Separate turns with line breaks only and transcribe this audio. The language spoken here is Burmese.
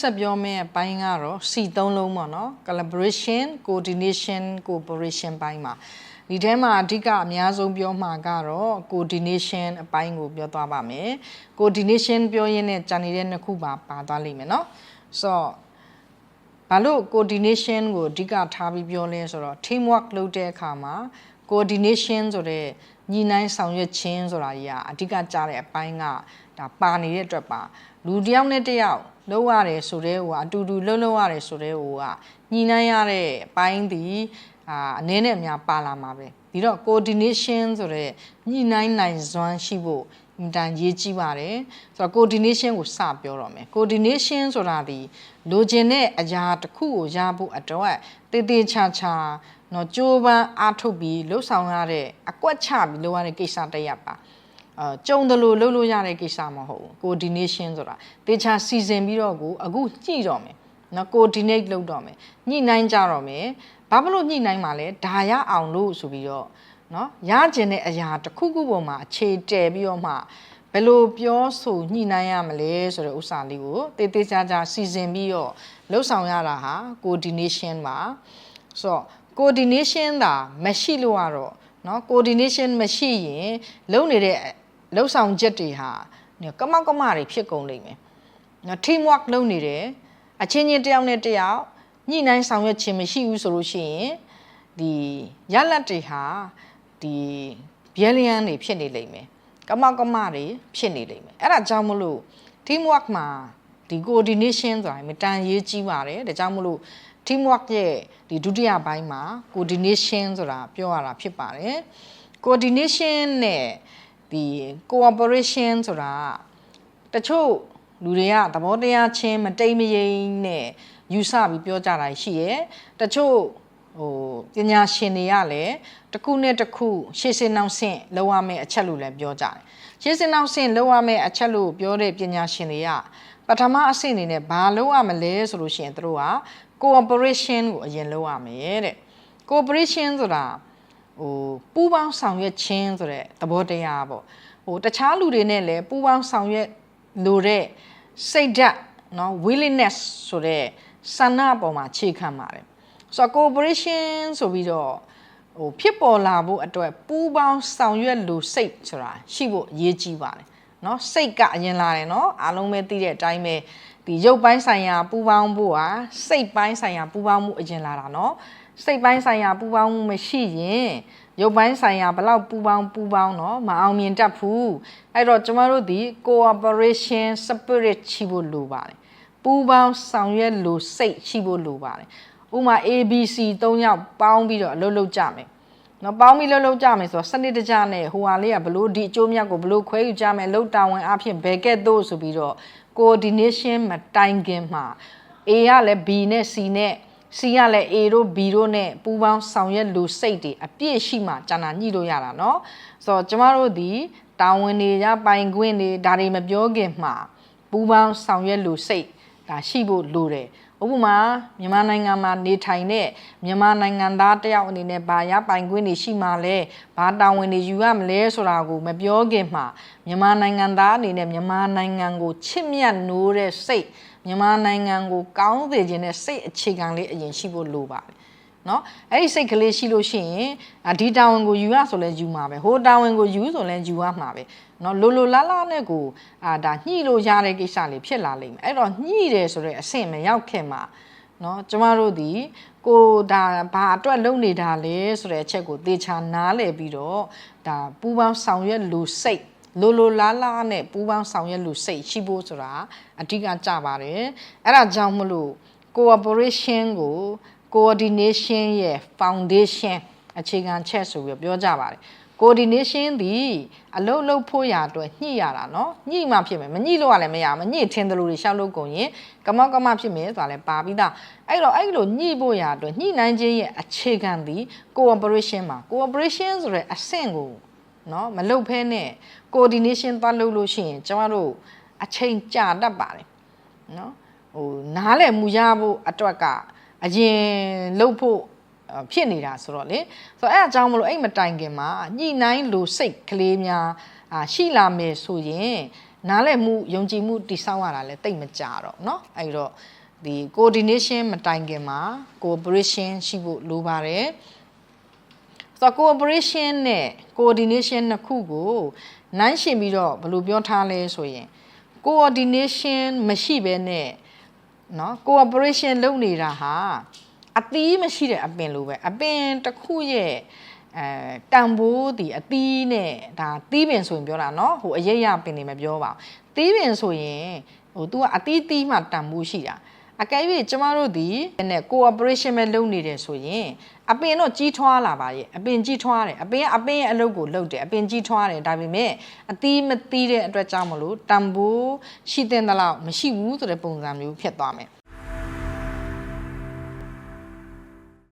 ဆက်ပြောမယ့်အပိုင်းကတော့ C သုံးလုံးပေါ့နော် collaboration coordination cooperation ပိုင်းမှာဒီထဲမှာအဓိကအများဆုံးပြောမှာကတော့ coordination အပိုင်းကိုပြောသွားပါမယ် coordination ပြောရင်းနဲ့ကြာနေတဲ့နှစ်ခုပါပါသွားလိမ့်မယ်เนาะဆိုတော့ဘာလို့ coordination ကိုအဓိကထားပြီးပြောလဲဆိုတော့ teamwork လုပ်တဲ့အခါမှာ coordination ဆိုတဲ့ညီနိုင်ဆောင်ရွက်ခြင်းဆိုတာကြီးကအဓိကကြားတဲ့အပိုင်းကဒါပါနေတဲ့အတွက်ပါလူတစ်ယောက်နဲ့တစ်ယောက်လုပ်ရတယ်ဆိုတဲ့ဟိုကအတူတူလှုပ်လှုပ်ရတယ်ဆိုတဲ့ဟိုကညီနိုင်ရတဲ့အပိုင်းဒီအာအနေနဲ့အများပါလာမှာပဲဒီတော့ coordination ဆိုတဲ့ညီနိုင်နိုင်စွမ်းရှိဖို့အင်တန်ရေးကြီးပါတယ်ဆိုတော့ coordination ကိုစပြောတော့မယ် coordination ဆိုတာဒီလိုချင်တဲ့အရာတစ်ခုကိုရဖို့အတွက်တည်တည်ချာချာ နော်ကြိုးပမ်းအားထုတ်ပြီးလှုပ်ဆောင်ရတဲ့အကွက်ချပြီးလုပ်ရတဲ့ကိစ္စတစ်ရပ်ပါအာကြုံတယ်လို့လုပ်လို့ရတဲ့ကိစ္စမဟုတ်ဘူး coordination ဆိုတာတေချာစီစဉ်ပြီးတော့ကိုအခုညှိတော့မယ်နော် coordinate လုပ်တော့မယ်ညှိနှိုင်းကြတော့မယ်ဘာဖြစ်လို့ညှိနှိုင်းမှာလဲဒါရအောင်လို့ဆိုပြီးတော့နော်ရကျင်တဲ့အရာတစ်ခုခုပေါ်မှာအခြေတည်ပြီးတော့မှဘယ်လိုပြောဆိုညှိနှိုင်းရမလဲဆိုတဲ့ဥစ္စာလေးကိုတေးသေးချာချာစီစဉ်ပြီးတော့လှုပ်ဆောင်ရတာဟာ coordination ပါဆိုတော့ coordination သာမရှိလို့ကတော့เนาะ coordination မရှိရင်လုံနေတဲ့လှုပ်ဆောင်ချက်တွေဟာကမောက်ကမတွေဖြစ်ကုန်လိမ့်မယ်เนาะ team work လုပ်နေတယ်အချင်းချင်းတယောက်နဲ့တယောက်ညှိနှိုင်းဆောင်ရွက်ခြင်းမရှိဘူးဆိုလို့ရှိရင်ဒီရလက်တွေဟာဒီဘယ်လျံတွေဖြစ်နေလိမ့်မယ်ကမောက်ကမတွေဖြစ်နေလိမ့်မယ်အဲ့ဒါကြောင့်မလို့ team work မှာဒီ coordination ဆိုတာအင်တန်ရေးကြီးပါတယ်ဒါကြောင့်မလို့ teamwork ရဲ့ဒီဒုတိယပိုင်းမှာ coordination ဆိုတာပြောရတာဖြစ်ပါတယ် coordination နဲ့ဒီ cooperation ဆိုတာတချို့လူတွေကသဘောတရားချင်းမတိမ်မယိမ်နဲ့ယူဆပြီးပြောကြတာရှိရဲတချို့ဟိုပညာရှင်တွေကလည်းတစ်ခုနဲ့တစ်ခုရှေ့စင်နောက်ဆင့်လောက်ရမယ့်အချက်လို့လည်းပြောကြတယ်ရှေ့စင်နောက်ဆင့်လောက်ရမယ့်အချက်လို့ပြောတဲ့ပညာရှင်တွေကပထမအဆင့်အနေနဲ့ဘာလုပ်ရမလဲဆိုလို့ရှိရင်တို့က cooperation ကိုအရင်လုပ်ရမယ်တဲ့ cooperation ဆိုတာဟိုပူးပေါင်းဆောင်ရွက်ခြင်းဆိုတဲ့သဘောတရားပေါ့ဟိုတခြားလူတွေနဲ့လည်းပူးပေါင်းဆောင်ရွက်လို့တဲ့စိတ်ဓာတ်เนาะ willingness ဆိုတဲ့ဆန္ဒပေါ်မှာခြေခံပါတယ်ဆိုတော့ cooperation ဆိုပြီးတော့ဟိုဖြစ်ပေါ်လာဖို့အတွက်ပူးပေါင်းဆောင်ရွက်လို့စိတ်ဆိုတာရှိဖို့အရေးကြီးပါတယ်เนาะစိတ်ကအရင်လာတယ်เนาะအားလုံးပဲသိတဲ့အတိုင်းပဲ ဒီရုပ်ပိုင်းဆိုင်ရာပူပေါင်းဖို့ဟာစိတ်ပိုင်းဆိုင်ရာပူပေါင်းမှုအရင်လာတာနော်စိတ်ပိုင်းဆိုင်ရာပူပေါင်းမှုမရှိရင်ရုပ်ပိုင်းဆိုင်ရာဘလောက်ပူပေါင်းပူပေါင်းတော့မအောင်မြင်တတ်ဘူးအဲ့တော့ကျမတို့ဒီ cooperation spirit ရှိဖို့လိုပါတယ်ပူပေါင်းဆောင်ရွက်လို့စိတ်ရှိဖို့လိုပါတယ်ဥမာ ABC ၃ယောက်ပေါင်းပြီးတော့အလုပ်လုပ်ကြမယ်နော်ပေါင်းပြီးလှုပ်လှုပ်ကြမယ်ဆိုတော့စနစ်တကျနဲ့ဟိုဟာလေးကဘလို့ဒီအကျိုးမြတ်ကိုဘလို့ခွဲယူကြမယ်လှုပ်တာဝန်အဖြစ်ဘယ်ကဲ့သို့ဆိုပြီးတော့ coordination မတိုင်ခင်မှာ A ကလည်း B နဲ့ C နဲ့ C ကလည်း A တို့ B တို့နဲ့ပူးပေါင်းဆောင်ရွက်လူစိတ်တွေအပြည့်ရှိမှကြာနာညှိလို့ရတာเนาะဆိုတော့ကျမတို့ဒီတာဝန်တွေရပိုင်ခွင့်တွေဒါတွေမပြောခင်မှာပူးပေါင်းဆောင်ရွက်လူစိတ်ဒါရှိဖို့လိုတယ် ဥပမာမြန်မာနိုင်ငံမှာနေထိုင်တဲ့မြန်မာနိုင်ငံသားတယောက်အနေနဲ့ဘာရပိုင်ခွင့်တွေရှိမှလဲဘာတာဝန်တွေယူရမလဲဆိုတာကိုမပြောခင်မှာမြန်မာနိုင်ငံသားအနေနဲ့မြန်မာနိုင်ငံကိုချစ်မြတ်နိုးတဲ့စိတ်မြန်မာနိုင်ငံကိုကောင်းစေခြင်းနဲ့စိတ်အခြေခံလေးအရင်ရှိဖို့လိုပါတယ် နော်အဲ့ဒီစိတ်ကလေးရှိလို့ရှိရင်ဒီတာဝန်ကိုယူရဆိုလဲယူမှာပဲဟိုတာဝန်ကိုယူဆိုလဲယူရမှာပဲနော်လိုလိုလားလားနဲ့ကိုအာဒါညှိလို့ရတဲ့ကိစ္စလေးဖြစ်လာလိမ့်မယ်အဲ့တော့ညှိတယ်ဆိုတဲ့အဆင့်မရောက်ခင်မှာနော်ကျမတို့ဒီကိုဒါဘာအတွက်လုပ်နေတာလဲဆိုတဲ့အချက်ကိုသေချာနားလည်ပြီးတော့ဒါပူပေါင်းဆောင်ရွက်လူစိတ်လိုလိုလားလားနဲ့ပူပေါင်းဆောင်ရွက်လူစိတ်ရှိဖို့ဆိုတာအဓိကကြပါတယ်အဲ့ဒါကြောင့်မလို့ cooperation ကို coordination ရဲ့ foundation အခြေခံချက်ဆိုပြီးပြောကြပါတယ် coordination သည်အလုပ်လုပ်ဖို့ရအတွက်ညှိရတာเนาะညှိမှဖြစ်မယ်မညှိလို့ရလည်းမရမညှိထင်းတယ်လို့ရှောက်လို့ကုန်ရင်ကမောက်ကမဖြစ်မယ်ဆိုတာလည်းပါပြီးသားအဲ့တော့အဲ့လိုညှိဖို့ရအတွက်ညှိနိုင်ခြင်းရဲ့အခြေခံသည် cooperation မှာ cooperation ဆိုတဲ့အဆင့်ကိုเนาะမလုပ်ဖဲနဲ့ coordination သွားလုပ်လို့ရှိရင်ကျမတို့အချိန်ကြာတတ်ပါတယ်เนาะဟိုနားလည်မှုရဖို့အတွက် က အရင်လှုပ်ဖို့ဖြစ်နေတာဆိုတော့လေဆိုတော့အဲ့အကြောင်းမလို့အဲ့မတိုင်ခင်မှာညှိနှိုင်းလို့စိတ်ကလေးများအာရှိလာမယ်ဆိုရင် နားလည်မှုယုံကြည်မှုတည်ဆောက်ရတာလည်းတိတ်မကြတော့เนาะအဲ့တော့ဒီ coordination မတိုင်ခင်မှာ cooperation ရှိဖို့လိုပါတယ်ဆိုတော့ cooperation နဲ့ coordination နှစ်ခုကိုနိုင်ရှင်ပြီးတော့ဘယ်လိုပြောထားလဲဆိုရင် coordination မရှိဘဲနဲ့ เนาะ cooperation လုပ်နေတာဟာအသီးမရှိတဲ့အပင်လိုပဲအပင်တစ်ခုရဲ့အဲတန်ဖိုးဒီအသီးနဲ့ဒါသီးပင်ဆိုရင်ပြောတာเนาะဟိုအရိပ်ရပင်တွေမပြောပါဘူးသီးပင်ဆိုရင်ဟို तू ကအသီးသီးမှတန်ဖိုးရှိတာအကယ်၍ကျမတို့ဒီနဲ့ cooperation ပဲလုပ်နေတယ်ဆိုရင် အပင်တော့ကြီးထွားလာပါရဲ့အပင်ကြီးထွားတယ်အပင်ကအပင်ရဲ့အလုပ်ကိုလုပ်တယ်အပင်ကြီးထွားတယ်ဒါပေမဲ့အသီးမသီးတဲ့အတွက်ကြောင့်မလို့တန်ဖိုးရှိတဲ့လောက်မရှိဘူးဆိုတဲ့ပုံစံမျိုးဖြစ်သွားမယ်